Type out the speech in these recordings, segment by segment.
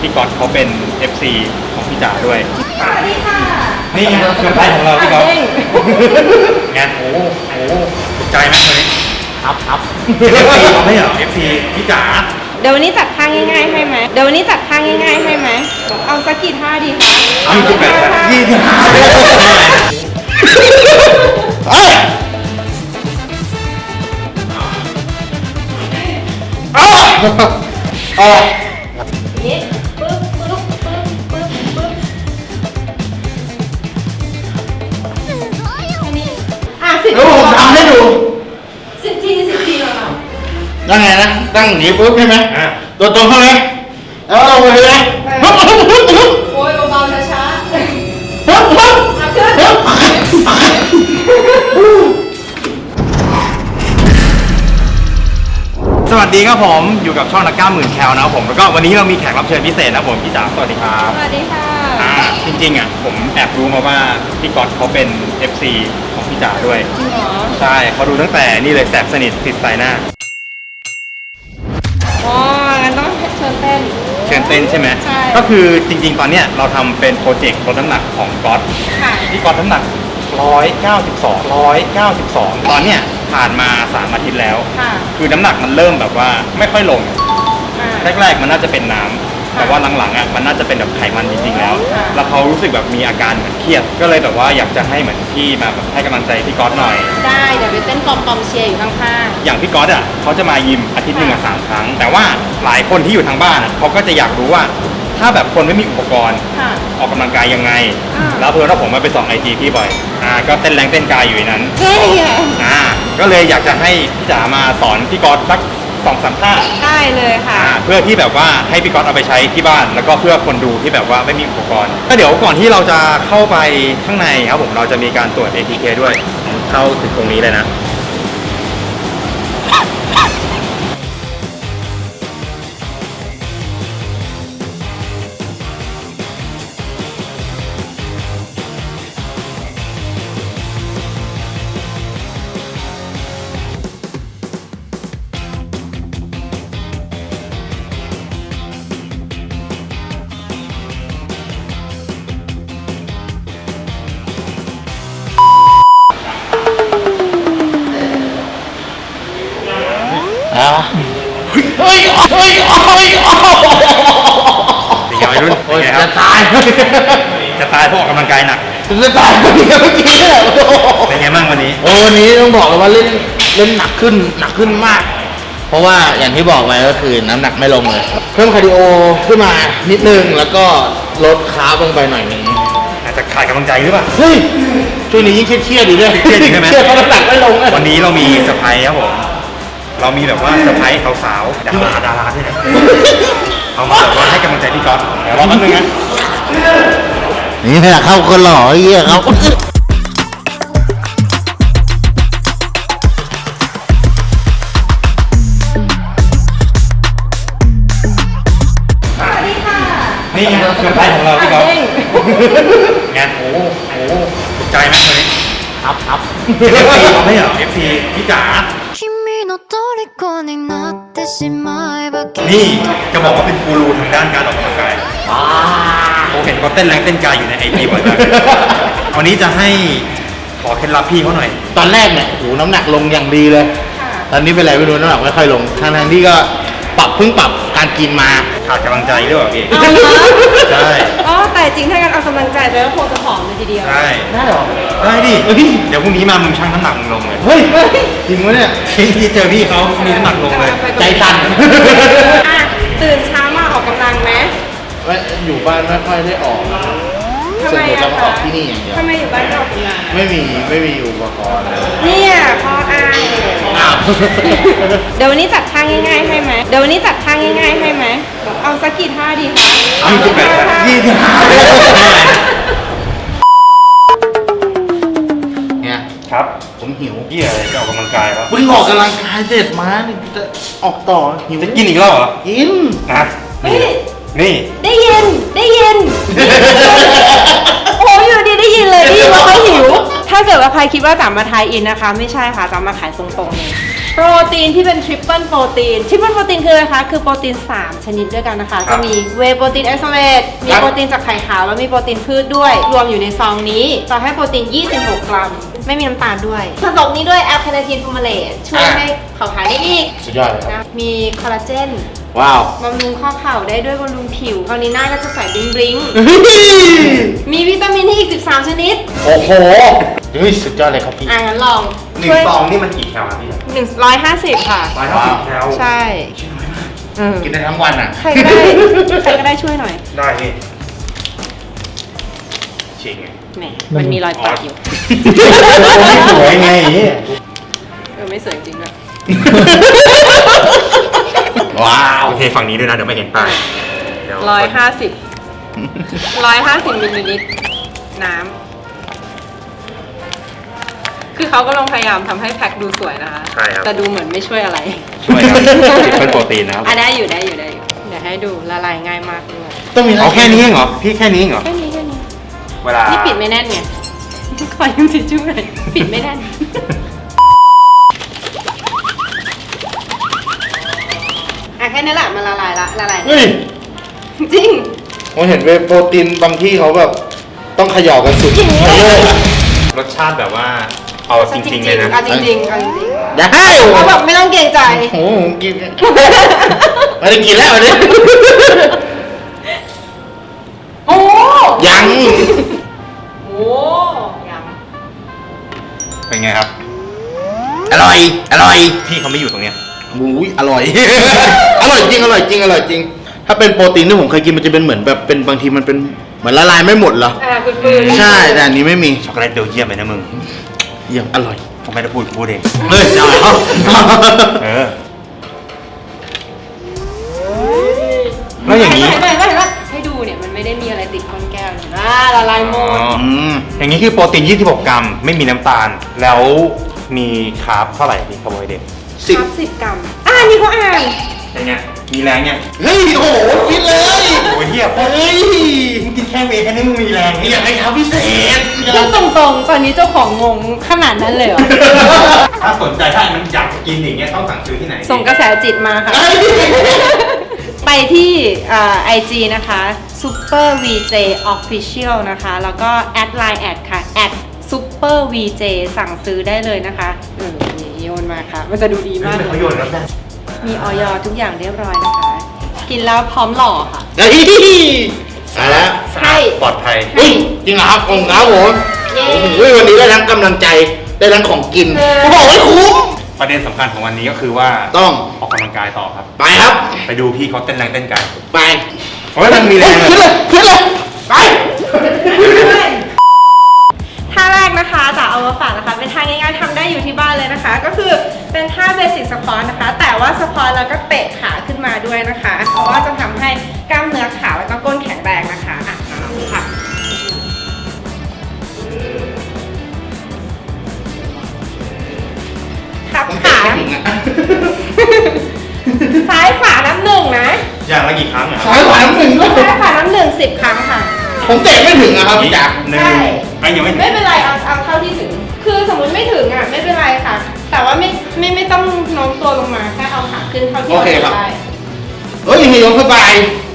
พี่ก๊อตเขาเป็น FC ของพี่จ๋าด้วย สวัสดีค่ะนี่ไงเซอร์ไพรส์ของเราพี่ก๊อตเด้งงานโอ้โหโอ้โหถูกใจไหมวันนี้ครับครับเป็น FC เราไม่เหรอ FC พี่จ๋าเดี๋ยววันนี้จัดท่าง่ายๆให้ไหมเดี๋ยววันนี้จัดท่าง่ายๆให้ไหมเอาสักกี่ท่าดีคะยี่สิบแปดท่ายี่สิบห้าเฮ้ยอ้าวอ๋อนี้ปึ๊ ผมทำให้ดูสิบทีสิบทีเหรอคะยังไงนะตั้งอย่างนี้ปุ๊บใช่ไหมอะตัวตรงเข้าไหมแล้วลงไปเลยไหมฮึบฮึบฮึบฮึบโอ้ยเบาๆช้าๆฮึบฮึบอะขึ้นสวัสดีครับผมอยู่กับช่องนักกล้าหมื่นแคลนะครับผมแล้วก็วันนี้เรามีแขกรับเชิญพิเศษนะครับผมพี่จ๋าสวัสดีครับสวัสดีค่ะอ่าจริงๆอะผมแอบรู้มาว่าพี่ก๊อตเขาเป็น FC ของพี่จ๋าด้วยจริงเหรอ ใช่เขาดูตั้งแต่นี่เลยแสบสนิทติดสายหน้า อ๋องั้นต้องเชิญเต้น เชิญเต้นใช่ไหมใช่ ก็คือจริงๆ ตอนเนี้ยเราทำเป็นโปรเจกต์ลดน้ำหนักของก๊อต ค่ะพี่ก๊อตน้ำหนัก 192 192 ตอนเนี้ยผ่านมา 3 อาทิตย์แล้ว ค่ะคือน้ำหนักมันเริ่มแบบว่าไม่ค่อยลง อ่าแรกๆ มันน่าจะเป็นน้ำ แต่ว่าหลังๆอะมันน่าจะเป็นแบบไขมันจริงๆแล้วค่ะแล้วเขารู้สึกแบบมีอาการเหมือนเครียด ก็เลยแบบว่าอยากจะให้เหมือนพี่มาแบบให้กำลังใจพี่ก๊อตหน่อย ได้เดี๋ยวไปเต้นปอมปอมๆเชียร์อยู่ข้างอย่างพี่ก๊อตอะเขาจะมายิมอาทิตย์หนึ่งอะสามครั้ง แต่ว่าหลายคนที่อยู่ทางบ้านอะเขาก็จะอยากรู้ว่า ถ้าแบบคนไม่มีอุปกรณ์ ๆ ค่ะ ออกกำลังกายยังไง อ่า แล้วเพื่อนว่าผมมาไปส่องไอจีพี่บ่อย อ่า ก็เต้นแรงเต้นกายอยู่ในนั้น เฮ้ยอ่าก็เลยอยากจะให้พี่จ๋ามาสอนพี่ก๊อตสัก สองสามท่าได้เลยค่ะอ่าเพื่อที่แบบว่าให้พี่ก๊อตเอาไปใช้ที่บ้าน แล้วก็เพื่อคนดูที่แบบว่าไม่มีอุปกรณ์ก็เดี๋ยวก่อนที่เราจะเข้าไปข้างในครับผมเราจะมีการตรวจ ATK ด้วยเข้าถึงตรงนี้เลยนะ จะตายเพราะออกกำลังกายหนัก จะตายเมื่อกี้เมื่อกี้เนี่ยเป็นไงบ้างวันนี้ โอ้วันนี้ต้องบอกเลยว่าเล่นเล่นหนักขึ้นหนักขึ้นมาก เพราะว่าอย่างที่บอกไปก็คือน้ำหนักไม่ลงเลยเพิ่มคาร์ดิโอขึ้นมานิดนึงแล้วก็ลดคาร์บลงไปหน่อยนึงอาจจะขาดกำลังใจหรือเปล่า เฮ้ยช่วงนี้ยิ่งเครียดๆอยู่ด้วยเครียดอยู่ใช่ไหม เครียดเพราะน้ำหนักไม่ลงอะ วันนี้เรามีเซอร์ไพรส์ครับผม เรามีแบบว่าเซอร์ไพรส์สาวๆดาราดาราด้วยนะเอามาแบบว่าให้กำลังใจพี่ก๊อตเดี๋ยวรอแป๊บนึงนะ นี่แหละเข้าคนหล่อไอ้เหี้ยเขานี่ไงานอร์ไพรส์ของเราพี่เขางานโอ้โหโอ้โกใจไหมตอนนี้ครับครับไม่เหรอ FC พี่จ๋านี่จะบอกว่าเป็นกูรูทางด้านการออกกำลังกาย เห็นเขาเต้นแรงเต้นกายอยู่ในไอจีบ่อยมากวันนี้จะให้ขอเคล็ดลับพี่เขาหน่อย ตอนแรกเนี่ยโหน้ำหนักลงอย่างดีเลย ค่ะตอนนี้เป็นไรไม่รู้น้ำหนักไม่ค่อยลงทางทางๆที่ก็ปรับเพิ่งปรับการกินมา ขาดกำลังใจด้วยเหรอพี่อ๋อเหรอใช่ อ๋อแต่จริงถ้ากันเอากำลังใจไปก็คงจะผอมเลยทีเดียว ใช่ได้หรอ ได้ดิเฮ้ย เดี๋ยวพรุ่งนี้มามึงชั่งน้ำหนักมึงลงเลยเฮ้ยจริงวะเนี่ย ที่เจอพี่เขามีน้ำหนักลงเลย ใจสั่น อะตื่นเช้ามาออกกำลังไหม ว่าอยู่บ้านไม่ค่อยได้ออกทำส่วไมนใหญ่อะเราก็อคะอกที่นี่อย่างเดียวทำไมอยู่บ้านไม่ออกกำลังไม่มีไม่มีอุปกรณ์เลยเนี่ยพ่ออายอ้าวเดี๋ยววันนี้จัดท่าง่ายๆให้ไหมเดี๋ยววันนี้จัดท่าง่ายๆให้ไหมเอาสักกี่ท่าดีคะยี่สิบแปดท่ายี่สิบห้าเนี่ยครับผมหิวเยี่ยอะไรจะออกกำลังกายแล้วเพิ่งออกกำลังกายเสร็จมานี่จะออกต่อหิวจะกินอีกแล้วเหรอกินนะ เฮ้ย นี่ ได้ยิน ได้ยิน โอ้ยอยู่ดีได้ยินเลยได้ยินว่าเขาหิว ถ้าเกิดว่าใครคิดว่าจ๋ามาทายอินนะคะ ไม่ใช่ค่ะจ๋ามาขายตรงๆเลยโปรตีนที่เป็นทริปเปิลโปรตีนทริปเปิลโปรตีนคืออะไรคะคือโปรตีน 3 ชนิดด้วยกันนะคะ ครัจะบมีเวย์โปรตีนไอโซเลตมีครับ โปรตีนจากไข่ขาวแล้วมีโปรตีนพืชด้วย รวมอยู่ในซองนี้จะให้โปรตีน 26 กรัม ไม่มีน้ำตาลด้วยผสมนี้ด้วยแอลคาเนทีนฟูมาเลตช่วยให้เผาผลาญได้อีกสุดยอดเลยครับ นะมีคอลลาเจน ว้าวบำรุงข้อเข่าได้ด้วยบำรุงผิว คราวนี้หน้าก็จะใสบลิงบลิงมีวิตามินให้อีก 13 ชนิด โอ้โหเฮ้ยสุดยอดเลยครับพี่อะงั้นลองหนึ่งช่วยซองนี่มันกี่แคลครับพี่หนึ่งร้อยห้าสิบค่ะ ร้อยห้าสิบแคลใช่เออกินได้ทั้งวันอะ ใครก็ได้ ใครก็ได้ช่วยหน่อย ได้พี่ชิงไงแหมมันมีรอยปากอยู่ไม่สวยไงเออไม่สวยจริงด้วย ว้าวโอเคฝั่งนี้ด้วยนะเดี๋ยวไม่เห็นป้ายเดี๋วร้อยห้าสิบร้อยห้าสิบมิลลิลิตรน้ำคือเขาก็ลงพยายามทำให้แพ็คดูสวยนะคะ ใช่ครับแต่ดูเหมือนไม่ช่วยอะไร ช่วยครับเป็นโปรตีนนะครับอะได้อยู่ได้อยู่ได้อยู่เดี๋ยวให้ดูละลายง่ายมากด้วยต้องมีเอาแค่นี้เองเหรอพี่แค่นี้เองเหรอแค่นี้แค่นี้เวลานี่ปิดไม่แน่นไงขอยืมทิชชู่หน่อยปิดไม่แน่น อะ แค่นี้แหละมันละลายละละลายเฮ้ยจริงผมเห็นเวย์โปรตีนบางที่เขาแบบต้องเขย่อกันสุดในโลกอะรสชาติแบบว่าเอาจริงๆเลยนะเอาจริงๆเอาจริงได้ๆเอาแบบไม่ต้องเกรงใจโอ้โหผมกินไม่ได้กินแล้ววันนี้โอ้ยังโอ้ยังเป็นไงครับ อร่อย อร่อย พี่เขาไม่อยู่ตรงเนี้ย หูยอร่อย อร่อยจริงอร่อยจริงอร่อยจริง ถ้าเป็นโปรตีนที่ผมเคยกินมันจะเป็นเหมือนแบบเป็นบางทีมันเป็นเหมือนละลายไม่หมดเหรอ อ่าฟืนๆใช่แต่อันนี้ไม่มีช็อกโกแลตเบลเยียมเลยนะมึงเยี่ยมอร่อยเขาไม่ได้พูดกูพูดเองเฮ้ยเอาเอาเออ แล้วอย่างนี้ไม่ไม่ไม่ไม่ให้ดูเนี่ยมันไม่ได้มีอะไรติดก้นแก้วเลยอ่าละลายหมดอ๋ออืมอย่างนี้คือโปรตีน 26 กรัม ไม่มีน้ำตาล แล้วมีคาร์บเท่าไหร่มีคาร์โบไฮเดรต สิบครับสิบกรัมอ่านี่เขาอ่านเป็นไงมีแรงเนี่ยเฮ้ยโอ้โหฟิตเลยโอ้ยเฮียพอเฮ้ยมึงกินแค่เวย์แค่นี้มึงมีแรงอยากให้ทำพิเศษพูดตรงๆ ตอนนี้เจ้าของงงขนาดนั้นเลยเหรอถ้าสนใจถ้ามันอยากจะกินอย่างเงี้ยต้องสั่งซื้อที่ไหนส่งกระแสจิตมาค่ะ ไปที่ไอจีนะคะ super vj official นะคะ แล้วก็แอดไลน์แอดค่ะ at super vj สั่งซื้อได้เลยนะคะเออนี่โยน มาค่ะ มันจะดูดีมากเลเขายโยนแล้วได้มีออยทุกอย่างเรียบร้อยนะคะ กินแล้วพร้อมหล่อค่ะ เฮ้ยตายแล้วใช่ ปลอดภัยเฮ้ยจริงเหรอครับองค์ครับผมเย้โอ้โหวันนี้ได้ทั้งกำลังใจได้ทั้งของกินโอ้โหคุ้มประเด็นสำคัญของวันนี้ก็คือว่าต้องออกกำลังกายต่อครับ ไปครับ ไปดูพี่เขาเต้นแรงเต้นกันไปเพราะว่ามันมีแรงขึ้นเลยขึ้นเลยไป ท่าแรกนะคะจะเอามาฝากนะคะ เป็นท่าง่ายๆทำได้อยู่ที่บ้านเลยนะคะ ก็คือเป็นท่าเบสิกสควอตนะคะ แต่ว่าสควอตแล้วก็เตะขาขึ้นมาด้วยนะคะ เพราะว่าจะทำให้กล้ามเนื้อขาแล้วก็ก้นแข็งแรงนะคะอะมาค่ะขับผมขาเตะไม่ถึงอะซ้ายขวาน้ำหนึ่งนะ อย่างละกี่ครั้งอะคซ้ารับยขวาน้ำหนึ่งด้วยซ้ายขวาน้ำหนึ่งสิบครั้งค่ะ ผมเตะไม่ถึงอะครับพี่จ๋าหนึ่งใช่ ไอ้ยังไม่ถึง ไม่เป็นไรเอาเอาเท่าที่ถึง คือสมมติไม่ถึงอะไม่เป็นไรค่ะ แต่ว่าไม่ไม่ไม่ต้องโน้มตัวลงมาแค่เอาขาขึ้นเท่าที่เราจะได้เฮ้ยมียกขึ้นไป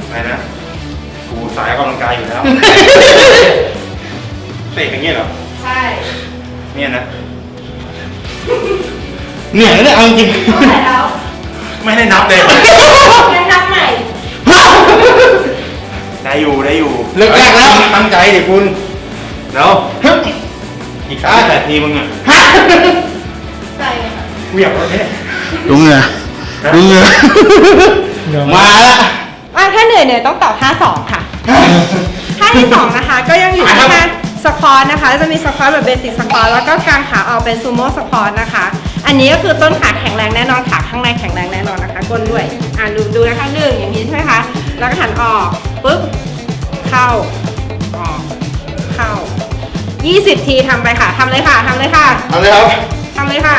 อะไรนะ กูสายออกกำลังกายอยู่แล้ว เตะอย่างเงี้ยเหรอ ใช่ เนี่ยนะ เหนื่อยนะเนี่ยเอาจริงเท่าไหร่แล้วไม่ได้นับเลยแนะนำใหม่ ได้อยู่ได้อยู่เลิกแรกแล้ว ตั้งใจดิคุณแล้วฮึบอีกสามแปดทีมึงอะฮะใช่ค่ะกูอยากรู้เนี่ยดูเหงื่อดูเหงื่อมาละ อะถ้าเหนื่อยเหนื่อยต้องต่อท่าสองค่ะ ท่าที่สองนะคะก็ยังอยู่ที่ท่าสควอตนะคะจะมีสควอตแบบเบสิกสควอตแล้วก็กางขาออกเป็นซูโม่สควอตนะคะ อันนี้ก็คือต้นขาแข็งแรงแน่นอนขาข้างในแข็งแรงแน่นอนนะคะก้นด้วยอะดูดูนะคะหนึ่งอย่างนี้ใช่ไหมคะ แล้วก็หันออกปุ๊บเข้าออกเข้า 20 ทีทำไปค่ะทำเลยค่ะทำเลยค่ะเอาเลยครับ ทำเลยค่ะ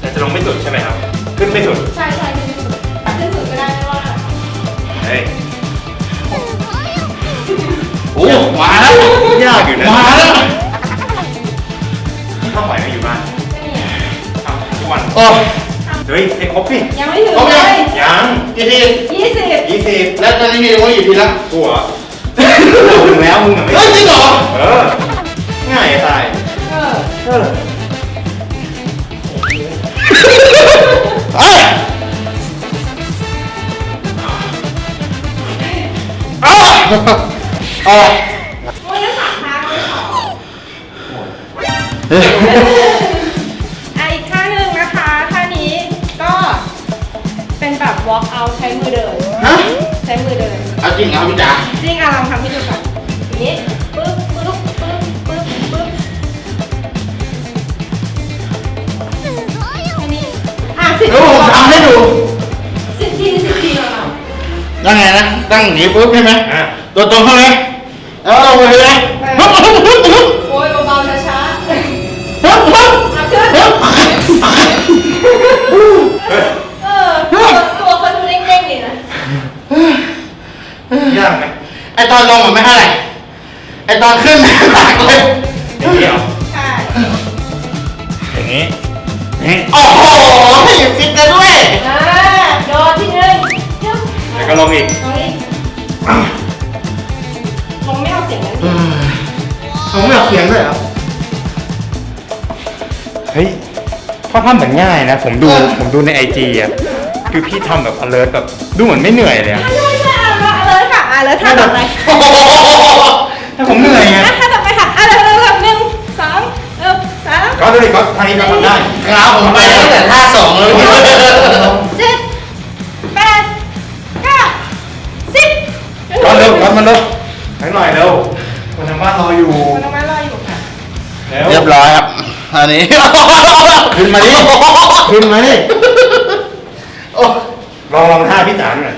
แต่จะลงไม่สุดใช่ไหมครับ ขึ้นไม่สุด ใช่ใช่ขึ้นสุดขึ้นสุดก็ได้ไม่ว่าเฮ้ย โอ้มาแล้วยากอยู่นะมาแล้วทำไหวไหมอยู่บ้านทำทุกวัน โอ้ท เฮ้ยให้ครบสิยังไม่ถึงครบเลยังยยังกี่ทียี่สิบยี่สิบแล้วตอนนี้มีว่าอยู่ทีละกูเหรอถึงแล้วมึงอะไม่เฮ้ยจริงเหรอเออง่ายจะตายเออเออเอ้ยอ้า ยังไงนะตั้งอย่างนี้ปุ๊บใช่ไหมอะตัวตรงเข้าไหมแล้วเอาไปเลยฮึบฮึบฮึบฮึบโอ้ยเบาๆช้าๆฮึบฮึบอะขึ้นฮึบเออตัวตัวเขาดูเด้งๆดีนะยากไหมไอตอนลงมันไม่เท่าไหร่ไอตอนขึ้นหนักเลยอย่างนี้เหรอใช่อย่างนี้นี่โอ้โหฟิตกันด้วยอ่าโด ก็ลงอีกลงอีกลงไม่เอาเสียงนั้นสิเขาไม่เอาเสียงด้วยเหรอเฮ้ยเขาทำเหมือนง่ายนะ ผมดูผมดูในไอจีอะคือพี่ทำแบบ alert แบบดูเหมือนไม่เหนื่อยเลยอะใช่ใช่เอาละเอาเลยค่ะเอาเลยท่าต่อไปโอ้โหถ้าผมเหนื่อยไงอะท่าต่อไปค่ะเอาเลยเอาเลยหนึ่งสองเออสาม ก็ดูดิก็ทางนี้เราทำได้ ครับผมไปตั้งแต่ท่าสองเลย ก็เร็วก็มันเร็วให้หน่อยเร็วคนทางบ้านรออยู่คนน้องมารออยู่ค่ะเร็วเรียบร้อยครับอันนี้ขึ้นมาดิขึ้นมาดิโอ้ลองลองท่าพี่จ๋าหน่อย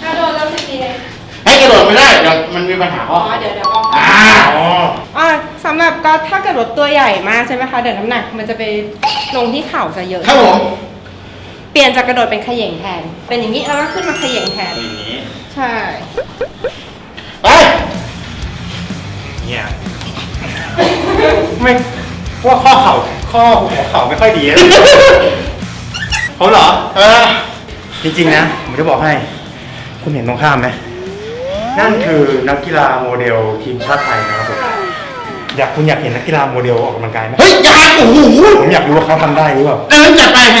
เอาโดนแล้วสิบทีเลยให้กระโดดไม่ได้เดี๋ยวมันมีปัญหาอ๋พ่ออเดี๋ยวเดี๋ยวเอาอ่าอ๋ออ่าสำหรับก็ถ้าเกิดรถตัวใหญ่มากใช่ไหมคะเดี๋ยวน้ำหนักมันจะไปลงที่เข่าจะเยอะครับผมเปลี่ยนจากกระโดดเป็นเขย่งแทน เป็นอย่างนี้แล้วก็ขึ้นมาเขย่งแทนอย่างนี้ ใช่ ไปเนี่ยไม่ว่าข้อเข่าข้อหัวเข่าไม่ค่อยดีนะเขาเหรอ เออ จริงๆนะ ผมจะบอกให้ คุณเห็นตรงข้ามไหม นั่นคือนักกีฬาโมเดลทีมชาติไทยนะครับผม อยากคุณอยากเห็นนักกีฬาโมเดลออกกำลังกายไหมเฮ้ยยางโอ้โหผมอยากรู้ว่าเขาทำได้หรือเปล่าเดินจัดไปไง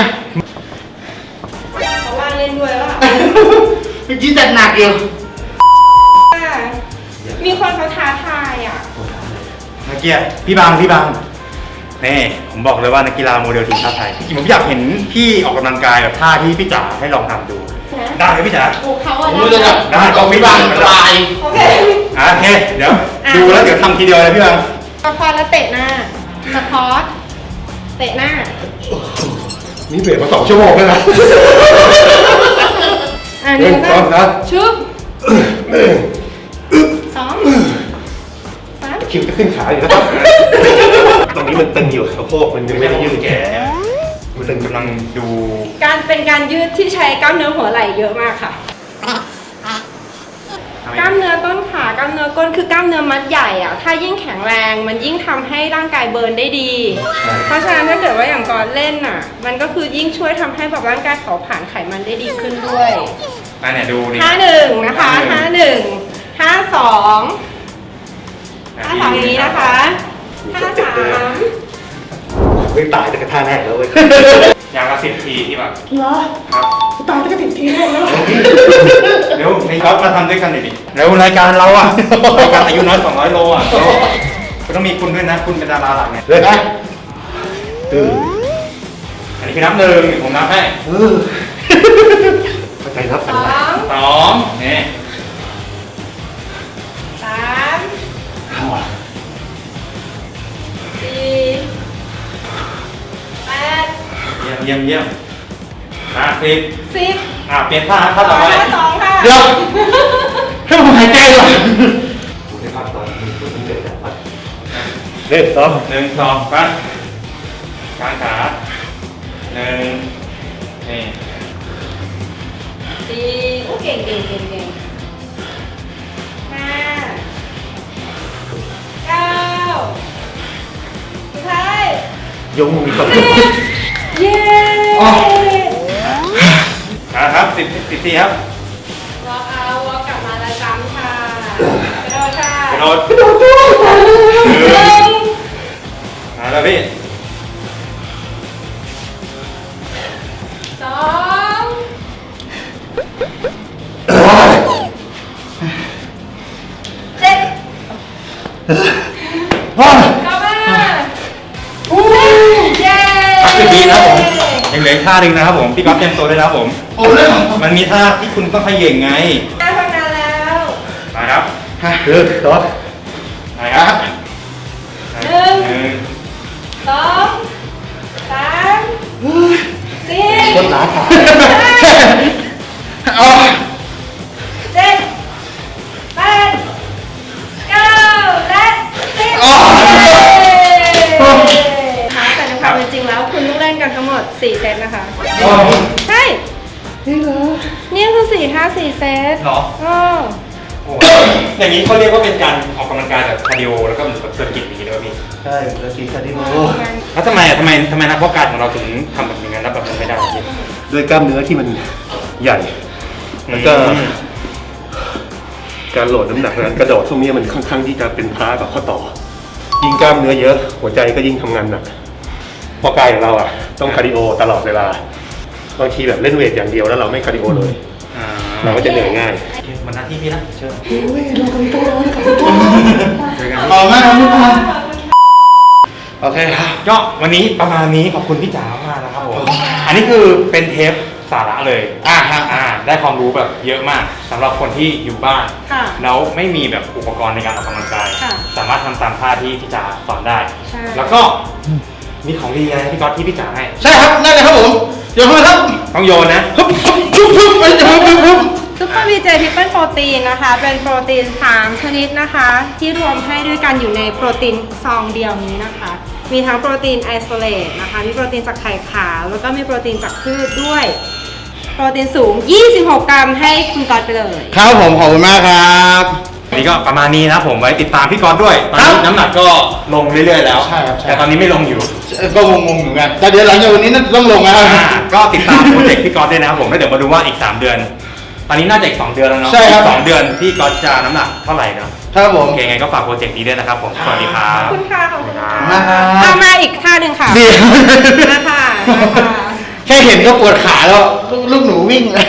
เมื่อกี้จัดหนักอยู่มีคนเขาท้าทายอะเมื่อกี้พี่บางพี่บางนี่ผมบอกเลยว่านักกีฬาโมเดลทีมชาติไทยจริงๆผมอยากเห็นพี่ออกกำลังกายแบบท่าที่พี่จ๋าให้ลองทำดู ได้ไหมพี่จ๋า โอ้เขาผอะมจะแบบได้กองวิบางตายโอเค อะโอเคเดี๋ยวดูแล้วเดี๋ยวทำทีเดียวเลยพี่บาง สควอตแล้วเตะหน้าสควอตเตะหน้า นี่เบรกมาสองชั่วโมงแล้วนะ อ่าหนึ่งหนึ่งสองสามชึบสองสามคิวจะขึ้นขาอยู่แล้ว ตรงนี้มันตึงอยู่สะโพกมันยังไม่ได้ยืดแก่มันเป็นกำลังดูการเป็นการยืดที่ใช้กล้ามเนื้อหัวไหล่เยอะมากค่ะ กล้ามเนื้อต้นขา กล้ามเนื้อก้นคือกล้ามเนื้อมัดใหญ่อะถ้ายิ่งแข็งแรงมันยิ่งทำให้ร่างกายเบิร์นได้ดี เพราะฉะนั้นถ้าเกิดว่าอย่างก่อนเล่นน่ะมันก็คือยิ่งช่วยทำให้แบบร่างกายเผาผลาญไขมันได้ดีขึ้นด้วยอะเนี่ยดูนี่ท่าหนึ่งนะคะท่าหนึ่งท่าสองท่าสองอย่างนี้นะคะท่าสาม เฮ้ยตายแต่กระทาแรกแล้วเว้ยอย่างละสิบทีที่แบบเหรอครับตายแต่กระติกทีแรกแล้วเร็วไอ้ก๊อฟมาทำด้วยกันหน่อยดิเร็วรายการเราอะรายการอายุน้อย200โลอะเราก็ต้องมีคุณด้วยนะคุณเป็นดาราหลักเนี่ยเลยนะตื่นอันนี้คือนับหนึ่งผมนับให้เออเข้าใจนับสกันอนะงสองนี่ส ยี่ยมเยี่ยมเยี่ยมอะสิบสิบอะเปลี่ยนท่าท่าต่อไปท่าสองค่ะเดี๋ยวให้ผมหายใจก่อนคุณได้ภาพตอนนี้คุณเกิดจากเล่นซ้อมหนึ่งสองไปกางขาหนึ่งนี่สี่โอ้เก่งเก่งเก่งเก่งห้าเก้าสุดท้ายยงมีค วามสิบเย้อ๋อสิบสิบทีครับวอล์กเอาวอล์กกลับมาแล้วจำค่ะกระโดดค่ะกระโดดหนึ่งมาแล้วพี่สองเจ็ดเข้าม ท่าหนึ่งนะครับผม พี่ก๊อฟเตรียมตัวด้วยนะครับผม โอ้เลยเหรอมันมีท่าที่คุณต้องขย่งไง ได้ทำงานแล้วมาครับเออต่อมาครับหนึ่งหนึ่งสองสามสี่คนหนาขาเอา เซตเหรออ๋อโอ้โหอย่างนี้เขาเรียกว่าเป็นการออกกำลังกายแบบคาร์ดิโอแล้วก็เหมือนแบบเสริมกิจอย่างนี้ด้วยพี่ใช่แล้วกีคาร์ดิโอแล้วทำไมอะทำไมทำไมนักเพาะกายของเราถึงทำแบบนี้กันแล้วแบบมันไม่ได้พี่ ด้วยกล้ามเนื้อที่มันใหญ่ แล้วก็ อืม การโหลดน้ำหนักนั้นกระโดดพวกนี้มันค่อนข้างที่จะเป็นพระกับข้อต่อ ยิ่งกล้ามเนื้อเยอะ หัวใจก็ยิ่งทำงานหนักเพราะกายของเราอะ ต้องคาร์ดิโอตลอดเวลา บางทีแบบเล่นเวทอย่างเดียวแล้วเราไม่คาร์ดิโอเลยอ่า เราก็จะเหนื่อยง่ายโอเคมันหน้าที่พี่ละเชิญเอามากครับลูกค้าโอเคครับก็วันนี้ประมาณนี้ขอบคุณพี่จ๋ามากนะครับผมอันนี้คือเป็นเทปสาระเลยอ่าฮะอ่าได้ความรู้แบบเยอะมากสำหรับคนที่อยู่บ้านค่ะ แล้วไม่มีแบบอุปกรณ์ในการออกกำลังกาย ค่ะสามารถทำตามท่าที่พี่จ๋าสอนได้ ใช่ แล้วก็มีของดีอะไรพี่ก๊อตที่พี่จ๋าให้ใช่ครับนั่นเลยครับผมเดี๋ยวมาครับต้องโยนนะ ฮึบฮึบฮึบฮึบไปเดี๋ยวฮึบฮึบฮึบ ซุปเปอร์วีเจทิปเปิลโปรตีนนะคะ เป็นโปรตีน 3 ชนิดนะคะ ที่รวมให้ด้วยกันอยู่ในโปรตีนซองเดียวนี้นะคะ มีทั้งโปรตีนไอโซเลตนะคะ มีโปรตีนจากไข่ขาว แล้วก็มีโปรตีนจากพืชด้วย โปรตีนสูง 26 กรัมให้คุณก๊อตไปเลย ครับผมขอบคุณมากครับวันนี้ก็ประมาณนี้นะครับผมไว้ติดตามพี่ก๊อตด้วยตอนครันี้บน้ำหนักก็ลงเรื่อยๆแล้วใช่ครับใช่ แต่ตอนนี้ไม่ลงอยู่ ก็งงๆเหมือนกันแต่เดี๋ยวหลังจากวันนี้น่าจะต้องลงแล้วอ่าก็ติดตามโปรเจกต์พี่ก๊อตด้วยนะครับผมแล้วเดี๋ยวมาดูว่าอีก 3 เดือน ตอนนี้น่าจะอีก2เดือนแล้วเนาะใช่ครับ อีกสองเดือนพี่ก๊อตจะน้ำหนักเท่าไหร่เนาะครับผมโอเคไงก็ฝากโปรเจกต์นี้ด้วยนะครับผมสวัสดีครัขอบบคุณค่ะขอบคุณค่ะมากครับเอามาอีกท่าหนึ่งค่ะเดี๋ยวมาค่ะมาค่ะ แค่เห็นก็ปวดขาแล้ว ลูกหนูวิ่งเลย